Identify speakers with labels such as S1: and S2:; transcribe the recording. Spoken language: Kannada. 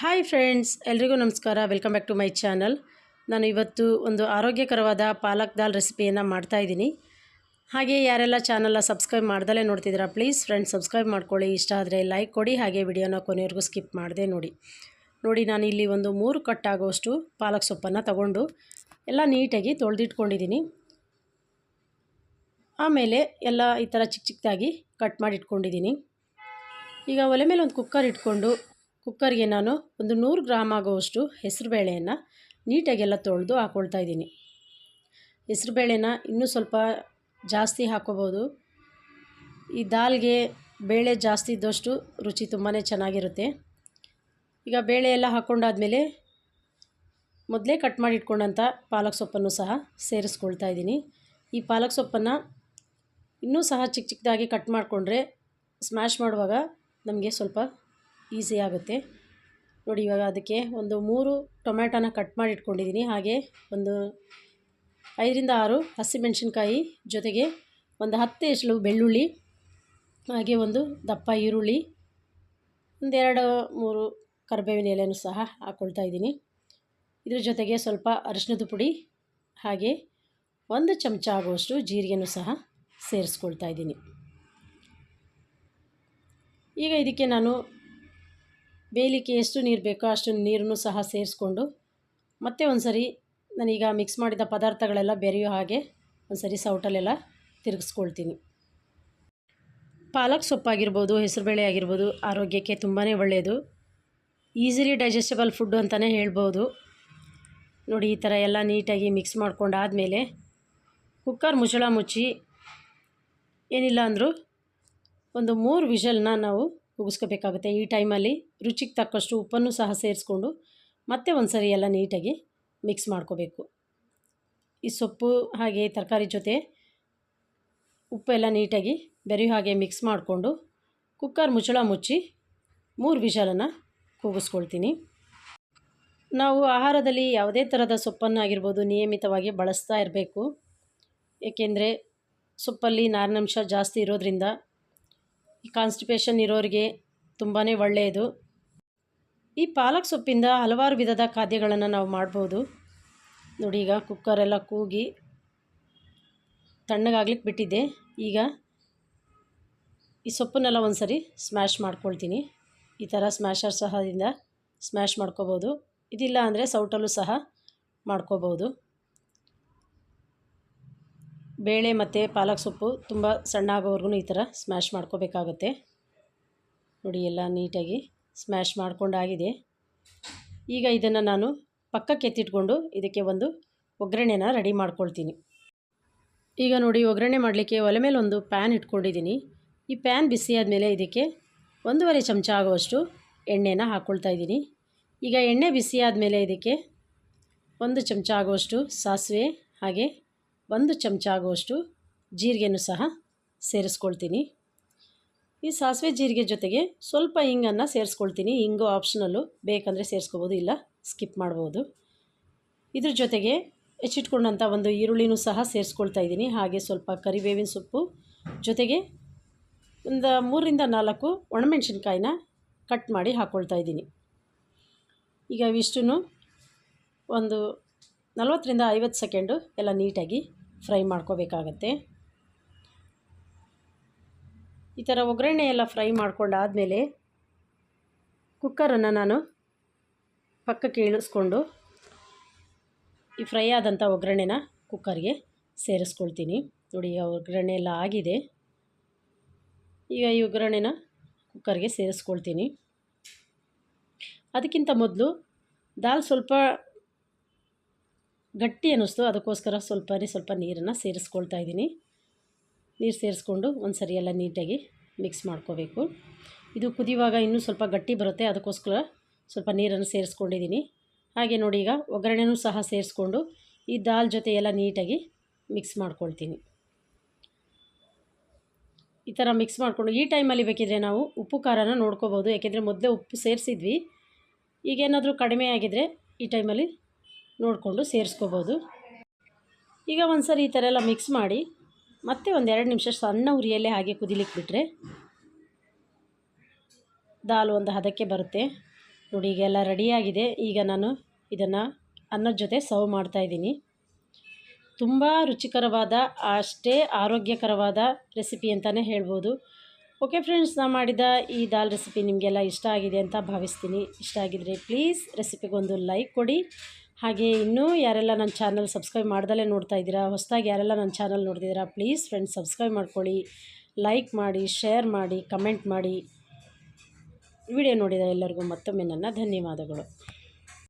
S1: ಹಾಯ್ ಫ್ರೆಂಡ್ಸ್ ಎಲ್ರಿಗೂ ನಮಸ್ಕಾರ. Welcome back to my channel ನಾನು ಇವತ್ತು ಒಂದು ಆರೋಗ್ಯಕರವಾದ ಪಾಲಕ್ ದಾಲ್ ರೆಸಿಪಿಯನ್ನು ಮಾಡ್ತಾಯಿದ್ದೀನಿ ಹಾಗೆ ಯಾರೆಲ್ಲ ಚಾನಲ್ನ ಸಬ್ಸ್ಕ್ರೈಬ್ ಮಾಡ್ದಲೇ ನೋಡ್ತಿದ್ದೀರಾ ಪ್ಲೀಸ್ ಫ್ರೆಂಡ್ಸ್ ಸಬ್ಸ್ಕ್ರೈಬ್ ಮಾಡ್ಕೊಳ್ಳಿ. ಇಷ್ಟ ಆದರೆ ಲೈಕ್ ಕೊಡಿ, ಹಾಗೆ ವಿಡಿಯೋನ ಕೊನೆವರೆಗೂ ಸ್ಕಿಪ್ ಮಾಡದೆ ನೋಡಿ. ನೋಡಿ, ನಾನು ಇಲ್ಲಿ ಒಂದು ಮೂರು ಕಟ್ಟಾಗುವಷ್ಟು ಪಾಲಕ್ ಸೊಪ್ಪನ್ನು ತಗೊಂಡು ಎಲ್ಲ ನೀಟಾಗಿ ತೊಳೆದಿಟ್ಕೊಂಡಿದ್ದೀನಿ. ಆಮೇಲೆ ಎಲ್ಲ ಈ ಥರ ಚಿಕ್ಕ ಚಿಕ್ಕದಾಗಿ ಕಟ್ ಮಾಡಿ ಇಟ್ಕೊಂಡಿದ್ದೀನಿ ಈಗ ಒಲೆ ಮೇಲೆ ಒಂದು ಕುಕ್ಕರ್ ಇಟ್ಕೊಂಡು ಕುಕ್ಕರ್ಗೆ ನಾನು ಒಂದು ನೂರು ಗ್ರಾಮ್ ಆಗುವಷ್ಟು ಹೆಸರುಬೇಳೆಯನ್ನು ನೀಟಾಗೆಲ್ಲ ತೊಳೆದು ಹಾಕ್ಕೊಳ್ತಾ ಇದ್ದೀನಿ. ಹೆಸರುಬೇಳೆನ ಇನ್ನೂ ಸ್ವಲ್ಪ ಜಾಸ್ತಿ ಹಾಕೋಬೋದು. ಈ ದಾಲ್ಗೆ ಬೇಳೆ ಜಾಸ್ತಿ ಇದ್ದಷ್ಟು ರುಚಿ ತುಂಬಾ ಚೆನ್ನಾಗಿರುತ್ತೆ. ಈಗ ಬೇಳೆ ಎಲ್ಲ ಹಾಕ್ಕೊಂಡಾದಮೇಲೆ ಮೊದಲೇ ಕಟ್ ಮಾಡಿ ಇಟ್ಕೊಂಡಂಥ ಪಾಲಕ್ ಸೊಪ್ಪನ್ನು ಸಹ ಸೇರಿಸ್ಕೊಳ್ತಾ ಇದ್ದೀನಿ. ಈ ಪಾಲಕ್ ಸೊಪ್ಪನ್ನು ಇನ್ನೂ ಸಹ ಚಿಕ್ಕ ಚಿಕ್ಕದಾಗಿ ಕಟ್ ಮಾಡಿಕೊಂಡ್ರೆ ಸ್ಮ್ಯಾಶ್ ಮಾಡುವಾಗ ನಮಗೆ ಸ್ವಲ್ಪ ಈಸಿ ಆಗುತ್ತೆ. ನೋಡಿ, ಇವಾಗ ಅದಕ್ಕೆ ಒಂದು ಮೂರು ಟೊಮ್ಯಾಟೋನ ಕಟ್ ಮಾಡಿ ಇಟ್ಕೊಂಡಿದ್ದೀನಿ. ಹಾಗೆ ಒಂದು ಐದರಿಂದ ಆರು ಹಸಿಮೆಣಸಿನ್ಕಾಯಿ ಜೊತೆಗೆ ಒಂದು ಹತ್ತು ಎಸಳು ಬೆಳ್ಳುಳ್ಳಿ, ಹಾಗೆ ಒಂದು ದಪ್ಪ ಈರುಳ್ಳಿ ಒಂದೆರಡು ಮೂರು ಕರಿಬೇವಿನ ಎಲೆನೂ ಸಹ ಹಾಕ್ಕೊಳ್ತಾ ಇದ್ದೀನಿ. ಇದ್ರ ಜೊತೆಗೆ ಸ್ವಲ್ಪ ಅರಿಶಿನದ ಪುಡಿ, ಹಾಗೆ ಒಂದು ಚಮಚ ಆಗುವಷ್ಟು ಜೀರಿಗೆನೂ ಸಹ ಸೇರಿಸ್ಕೊಳ್ತಾ ಇದ್ದೀನಿ. ಈಗ ಇದಕ್ಕೆ ನಾನು ಬೇಯಲಿಕ್ಕೆ ಎಷ್ಟು ನೀರು ಬೇಕೋ ಅಷ್ಟು ನೀರನ್ನು ಸಹ ಸೇರಿಸ್ಕೊಂಡು ಮತ್ತೆ ಒಂದು ಸರಿ ನಾನೀಗ ಮಿಕ್ಸ್ ಮಾಡಿದ ಪದಾರ್ಥಗಳೆಲ್ಲ ಬೆರೆಯೋ ಹಾಗೆ ಒಂದು ಸರಿ ಸೌಟಲ್ಲೆಲ್ಲ ತಿರುಗಿಸ್ಕೊಳ್ತೀನಿ. ಪಾಲಕ್ ಸೊಪ್ಪಾಗಿರ್ಬೋದು ಹೆಸರುಬೇಳೆ ಆಗಿರ್ಬೋದು, ಆರೋಗ್ಯಕ್ಕೆ ತುಂಬಾ ಒಳ್ಳೆಯದು. ಈಸಿಲಿ ಡೈಜೆಸ್ಟಬಲ್ ಫುಡ್ ಅಂತಲೇ ಹೇಳ್ಬೋದು. ನೋಡಿ, ಈ ಥರ ಎಲ್ಲ ನೀಟಾಗಿ ಮಿಕ್ಸ್ ಮಾಡ್ಕೊಂಡಾದಮೇಲೆ ಕುಕ್ಕರ್ ಮುಚ್ಚಳ ಮುಚ್ಚಿ ಏನಿಲ್ಲ ಅಂದರೂ ಒಂದು ಮೂರು ವಿಷಲ್ನ ನಾವು ಕೂಗಿಸ್ಕೋಬೇಕಾಗುತ್ತೆ ಈ ಟೈಮಲ್ಲಿ ರುಚಿಗೆ ತಕ್ಕಷ್ಟು ಉಪ್ಪನ್ನು ಸಹ ಸೇರಿಸ್ಕೊಂಡು ಮತ್ತೆ ಒಂದು ಸರಿ ಎಲ್ಲ ನೀಟಾಗಿ ಮಿಕ್ಸ್ ಮಾಡ್ಕೋಬೇಕು. ಈ ಸೊಪ್ಪು ಹಾಗೆ ತರಕಾರಿ ಜೊತೆ ಉಪ್ಪೆಲ್ಲ ನೀಟಾಗಿ ಬೆರೆಯೋ ಹಾಗೆ ಮಿಕ್ಸ್ ಮಾಡಿಕೊಂಡು ಕುಕ್ಕರ್ ಮುಚ್ಚಳ ಮುಚ್ಚಿ ಮೂರು ವಿಷಲನ್ನು ಕೂಗಿಸ್ಕೊಳ್ತೀನಿ. ನಾವು ಆಹಾರದಲ್ಲಿ ಯಾವುದೇ ಥರದ ಸೊಪ್ಪನ್ನಾಗಿರ್ಬೋದು ನಿಯಮಿತವಾಗಿ ಬಳಸ್ತಾ ಇರಬೇಕು. ಏಕೆಂದರೆ ಸೊಪ್ಪಲ್ಲಿ ನಾರಿನಂಶ ಜಾಸ್ತಿ ಇರೋದ್ರಿಂದ ಈ ಕಾನ್ಸ್ಟಿಪೇಷನ್ ಇರೋರಿಗೆ ತುಂಬಾ ಒಳ್ಳೆಯದು. ಈ ಪಾಲಕ್ ಸೊಪ್ಪಿಂದ ಹಲವಾರು ವಿಧದ ಖಾದ್ಯಗಳನ್ನು ನಾವು ಮಾಡ್ಬೋದು. ನೋಡಿ, ಈಗ ಕುಕ್ಕರೆಲ್ಲ ಕೂಗಿ ತಣ್ಣಗಾಗ್ಲಿಕ್ಕೆ ಬಿಟ್ಟಿದ್ದೆ ಈಗ ಈ ಸೊಪ್ಪನ್ನೆಲ್ಲ ಒಂದು ಸರಿ ಸ್ಮ್ಯಾಶ್ ಮಾಡ್ಕೊಳ್ತೀನಿ. ಈ ಥರ ಸ್ಮ್ಯಾಶರ್ ಸಹದಿಂದ ಸ್ಮ್ಯಾಶ್ ಮಾಡ್ಕೋಬೋದು. ಇದಿಲ್ಲ ಅಂದರೆ ಸೌಟಲ್ಲೂ ಸಹ ಮಾಡ್ಕೋಬೋದು. ಬೇಳೆ ಮತ್ತು ಪಾಲಕ್ ಸೊಪ್ಪು ತುಂಬ ಸಣ್ಣ ಆಗೋವರೆಗೂ ಈ ಥರ ಸ್ಮ್ಯಾಶ್ ಮಾಡ್ಕೋಬೇಕಾಗುತ್ತೆ. ನೋಡಿ ಎಲ್ಲ ನೀಟಾಗಿ ಸ್ಮ್ಯಾಶ್ ಮಾಡ್ಕೊಂಡಾಗಿದೆ. ಈಗ ಇದನ್ನು ನಾನು ಪಕ್ಕಕ್ಕೆ ಎತ್ತಿಟ್ಕೊಂಡು ಇದಕ್ಕೆ ಒಂದು ಒಗ್ಗರಣೆನ ರೆಡಿ ಮಾಡ್ಕೊಳ್ತೀನಿ. ಈಗ ನೋಡಿ ಒಗ್ಗರಣೆ ಮಾಡಲಿಕ್ಕೆ ಒಲೆ ಮೇಲೆ ಒಂದು ಪ್ಯಾನ್ ಇಟ್ಕೊಂಡಿದ್ದೀನಿ. ಈ ಪ್ಯಾನ್ ಬಿಸಿ ಆದಮೇಲೆ ಇದಕ್ಕೆ ಒಂದೂವರೆ ಚಮಚ ಆಗುವಷ್ಟು ಎಣ್ಣೆನ ಹಾಕ್ಕೊಳ್ತಾ ಇದ್ದೀನಿ. ಈಗ ಎಣ್ಣೆ ಬಿಸಿ ಆದಮೇಲೆ ಇದಕ್ಕೆ ಒಂದು ಚಮಚ ಆಗುವಷ್ಟು ಸಾಸಿವೆ ಹಾಗೆ ಒಂದು ಚಮಚ ಆಗುವಷ್ಟು ಜೀರಿಗೆನೂ ಸಹ ಸೇರಿಸ್ಕೊಳ್ತೀನಿ. ಈ ಸಾಸಿವೆ ಜೀರಿಗೆ ಜೊತೆಗೆ ಸ್ವಲ್ಪ ಹಿಂಗನ್ನು ಸೇರಿಸ್ಕೊಳ್ತೀನಿ. ಹಿಂಗು ಆಪ್ಷನಲ್ಲು ಬೇಕಂದರೆ ಸೇರಿಸ್ಕೋಬೋದು, ಇಲ್ಲ ಸ್ಕಿಪ್ ಮಾಡ್ಬೋದು. ಇದ್ರ ಜೊತೆಗೆ ಹೆಚ್ಚಿಟ್ಕೊಂಡಂಥ ಒಂದು ಈರುಳ್ಳಿನೂ ಸಹ ಸೇರಿಸ್ಕೊಳ್ತಾ ಇದ್ದೀನಿ. ಹಾಗೆ ಸ್ವಲ್ಪ ಕರಿಬೇವಿನ ಸೊಪ್ಪು ಜೊತೆಗೆ ಒಂದು ಮೂರರಿಂದ ನಾಲ್ಕು ಒಣಮೆಣಸಿನ್ಕಾಯಿನ ಕಟ್ ಮಾಡಿ ಹಾಕ್ಕೊಳ್ತಾ ಇದ್ದೀನಿ. ಈಗ ಇವಿಷ್ಟು ಒಂದು ನಲವತ್ತರಿಂದ ಐವತ್ತು ಸೆಕೆಂಡು ಎಲ್ಲ ನೀಟಾಗಿ ಫ್ರೈ ಮಾಡ್ಕೋಬೇಕಾಗತ್ತೆ. ಈ ಥರ ಒಗ್ಗರಣೆ ಎಲ್ಲ ಫ್ರೈ ಮಾಡ್ಕೊಂಡಾದಮೇಲೆ ಕುಕ್ಕರನ್ನು ನಾನು ಪಕ್ಕಕ್ಕೆ ಇಳಿಸ್ಕೊಂಡು ಈ ಫ್ರೈ ಆದಂಥ ಒಗ್ಗರಣೆನ ಕುಕ್ಕರ್ಗೆ ಸೇರಿಸ್ಕೊಳ್ತೀನಿ. ನೋಡಿ ಒಗ್ಗರಣೆ ಎಲ್ಲ ಆಗಿದೆ. ಈಗ ಈ ಒಗ್ಗರಣೆನ ಕುಕ್ಕರ್ಗೆ ಸೇರಿಸ್ಕೊಳ್ತೀನಿ. ಅದಕ್ಕಿಂತ ಮೊದಲು ದಾಲ್ ಸ್ವಲ್ಪ ಗಟ್ಟಿ ಅನ್ನಿಸ್ತು. ಅದಕ್ಕೋಸ್ಕರ ಸ್ವಲ್ಪನೇ ಸ್ವಲ್ಪ ನೀರನ್ನು ಸೇರಿಸ್ಕೊಳ್ತಾ ಇದ್ದೀನಿ. ನೀರು ಸೇರಿಸ್ಕೊಂಡು ಒಂದು ಸರಿ ಎಲ್ಲ ನೀಟಾಗಿ ಮಿಕ್ಸ್ ಮಾಡ್ಕೋಬೇಕು. ಇದು ಕುದಿಯುವಾಗ ಇನ್ನೂ ಸ್ವಲ್ಪ ಗಟ್ಟಿ ಬರುತ್ತೆ. ಅದಕ್ಕೋಸ್ಕರ ಸ್ವಲ್ಪ ನೀರನ್ನು ಸೇರಿಸ್ಕೊಂಡಿದ್ದೀನಿ. ಹಾಗೆ ನೋಡಿ ಈಗ ಒಗ್ಗರಣೆನೂ ಸಹ ಸೇರಿಸ್ಕೊಂಡು ಈ ದಾಲ್ ಜೊತೆ ಎಲ್ಲ ನೀಟಾಗಿ ಮಿಕ್ಸ್ ಮಾಡ್ಕೊಳ್ತೀನಿ. ಈ ಥರ ಮಿಕ್ಸ್ ಮಾಡಿಕೊಂಡು ಈ ಟೈಮಲ್ಲಿ ಬೇಕಿದ್ರೆ ನಾವು ಉಪ್ಪು ಖಾರನ ನೋಡ್ಕೋಬೋದು. ಯಾಕೆಂದರೆ ಮೊದಲೇ ಉಪ್ಪು ಸೇರಿಸಿದ್ವಿ. ಈಗೇನಾದರೂ ಕಡಿಮೆ ಆಗಿದ್ದರೆ ಈ ಟೈಮಲ್ಲಿ ನೋಡಿಕೊಂಡು ಸೇರಿಸ್ಕೋಬೋದು. ಈಗ ಒಂದು ಸರಿ ಈ ಥರ ಎಲ್ಲ ಮಿಕ್ಸ್ ಮಾಡಿ ಮತ್ತೆ ಒಂದು ಎರಡು ನಿಮಿಷ ಸಣ್ಣ ಉರಿಯಲ್ಲೇ ಹಾಗೆ ಕುದಿಲಿಕ್ಕೆ ಬಿಟ್ಟರೆ ದಾಲ್ ಒಂದು ಹದಕ್ಕೆ ಬರುತ್ತೆ. ನೋಡಿ ಈಗೆಲ್ಲ ರೆಡಿಯಾಗಿದೆ ಈಗ ನಾನು ಇದನ್ನು ಅನ್ನದ ಜೊತೆ ಸರ್ವ್ ಮಾಡ್ತಾಯಿದ್ದೀನಿ ತುಂಬ ರುಚಿಕರವಾದ, ಅಷ್ಟೇ ಆರೋಗ್ಯಕರವಾದ ರೆಸಿಪಿ ಅಂತಲೇ ಹೇಳ್ಬೋದು. ಓಕೆ ಫ್ರೆಂಡ್ಸ್ ನಾನು ಮಾಡಿದ ಈ ದಾಲ್ ರೆಸಿಪಿ ನಿಮಗೆಲ್ಲ ಇಷ್ಟ ಆಗಿದೆ ಅಂತ ಭಾವಿಸ್ತೀನಿ. ಇಷ್ಟ ಆಗಿದರೆ ಪ್ಲೀಸ್ ರೆಸಿಪಿಗೊಂದು ಲೈಕ್ ಕೊಡಿ. ಹಾಗೆ ಇನ್ನೂ ಯಾರೆಲ್ಲ ನನ್ನ ಚಾನಲ್ ಸಬ್ಸ್ಕ್ರೈಬ್ ಮಾಡ್ದಲೇ ನೋಡ್ತಾ ಇದ್ದೀರಾ, ಹೊಸದಾಗಿ ಯಾರೆಲ್ಲ ನನ್ನ ಚಾನಲ್ ನೋಡ್ತಿದ್ದೀರಾ ಪ್ಲೀಸ್ ಫ್ರೆಂಡ್ಸ್ ಸಬ್ಸ್ಕ್ರೈಬ್ ಮಾಡ್ಕೊಳ್ಳಿ ಲೈಕ್ ಮಾಡಿ ಶೇರ್ ಮಾಡಿ ಕಮೆಂಟ್ ಮಾಡಿ. ವಿಡಿಯೋ ನೋಡಿದ ಎಲ್ಲರಿಗೂ ಮತ್ತೊಮ್ಮೆ ನನ್ನ ಧನ್ಯವಾದಗಳು.